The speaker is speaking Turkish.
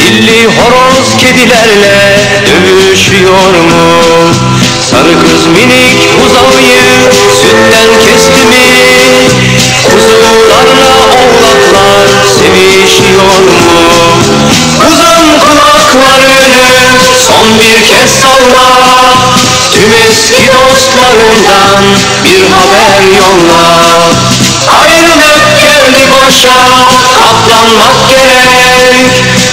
Çilli horoz kedilerle dövüşüyor mu? Sarı kız minik buzağıyı sütten kesti mi? Kuzularla oğlaklar sevişiyor mu? Uzan kulaklarını son bir kez salla Tüm eski dostlarından bir haber yolla Ayrılık geldi başa katlanmak gerek